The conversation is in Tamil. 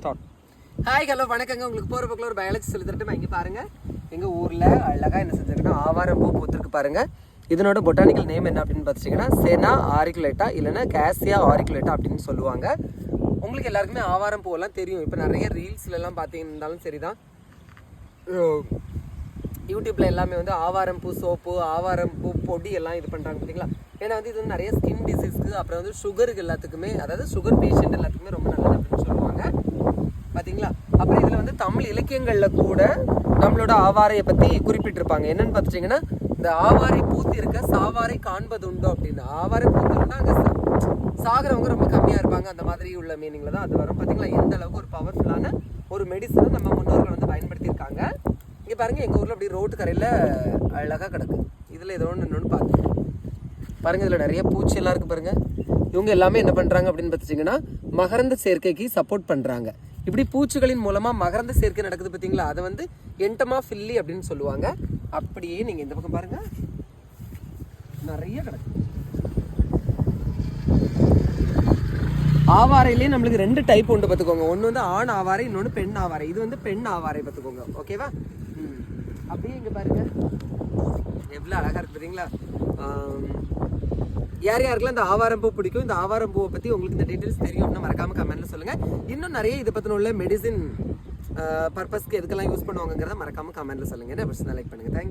ஸ்டார்ட். ஹாய் ஹலோ வணக்கங்க. உங்களுக்கு போகிற பக்கம் ஒரு பயாலஜி சொல்லி தரட்டுமா. இங்கே பாருங்கள் எங்கள் ஊரில் அழகாக என்ன செஞ்சிருக்குன்னா ஆவாரம் பூ பூத்திருக்கு பாருங்கள் இதனோட பொட்டானிக்கல் நேம் என்ன அப்படின்னு பார்த்துட்டிங்கன்னா செனா ஆரிகுலேட்டா இல்லைன்னா கேசியா ஆரிகுலேட்டா அப்படின்னு சொல்லுவாங்க. உங்களுக்கு எல்லாருக்குமே ஆவாரம் பூவெல்லாம் தெரியும். இப்போ நிறைய ரீல்ஸ்லலாம் பார்த்தீங்கன்னாலும் சரி தான் யூடியூப்பில் எல்லாமே வந்து ஆவாரம் பூ சோப்பு ஆவாரம் பூ பொடி எல்லாம் இது பண்ணுறாங்க பார்த்தீங்களா ஏன்னா வந்து இது வந்து நிறைய ஸ்கின் டிசீஸ்க்கு அப்புறம் வந்து சுகருக்கு எல்லாத்துக்குமே அதாவது சுகர் பேஷண்ட் எல்லாத்துக்குமே ரொம்ப நல்லது அப்படின்னு சொல்லுவாங்க பார்த்தீங்களா அப்புறம் இதில் வந்து தமிழ் இலக்கியங்களில் கூட நம்மளோட ஆவாரையை பற்றி குறிப்பிட்டிருப்பாங்க. என்னன்னு பார்த்துட்டிங்கன்னா இந்த ஆவாரை பூத்தி இருக்க சாவாரை காண்பது உண்டோ அப்படின்னு ஆவாரை பூத்தோம்னா அங்கே சாகிறவங்க ரொம்ப கம்மியாக இருப்பாங்க. அந்த மாதிரி உள்ள மீனிங்கில் தான் அது வரும். பார்த்தீங்களா எந்த அளவுக்கு ஒரு பவர்ஃபுல்லான ஒரு மெடிசனை நம்ம முன்னோர்கள் வந்து பயன்படுத்தியிருக்காங்க. இங்கே பாருங்கள் எங்கள் ஊரில் அப்படி ரோட்டு கரையில் அழகாக கிடக்கு. இதில் ஏதோ ஒன்று இன்னொன்று பார்த்து பாருங்கள் இதில் நிறைய பூச்சி எல்லாம் இருக்குது பாருங்கள் இவங்க எல்லாமே என்ன பண்ணுறாங்க அப்படின்னு பார்த்துட்டிங்கன்னா மகரந்த சேர்க்கைக்கு சப்போர்ட் பண்ணுறாங்க இப்படி பூச்சிகளின் மூலமாக மகரந்த சேர்க்கை நடக்குது பார்த்தீங்களா அதை வந்து என்டமா ஃபில்லி அப்படின்னு சொல்லுவாங்க. அப்படியே நீங்கள் இந்த பக்கம் பாருங்கள் நிறைய கிடக்கு. ஆவாரையிலே நம்மளுக்கு ரெண்டு டைப் உண்டு பார்த்துக்கோங்க ஒன்று வந்து ஆண் ஆவாரை இன்னொன்று பெண் ஆவாரை. இது வந்து பெண் ஆவாரை பார்த்துக்கோங்க ஓகேவா ம். அப்படியே இங்கே பாருங்கள் எவ்வளோ அழகாக இருக்கு பார்த்தீங்களா யார் யாருக்கெல்லாம் இந்த ஆவாரம் பூ பிடிக்கும் இந்த ஆவாரம் பூவை பற்றி உங்களுக்கு இந்த டீட்டெயில்ஸ் தெரியும்னு மறக்காமல் கமெண்ட்டில் சொல்லுங்கள் இன்னும் நிறைய இதை பற்றின உள்ள மெடிசின் பர்பஸ்க்கு எதுக்கெல்லாம் யூஸ் பண்ணுவாங்கங்கிறத மறக்காம கமெண்ட்டில் சொல்லுங்க. என்ன லைக் பண்ணுங்க. தேங்க்யூ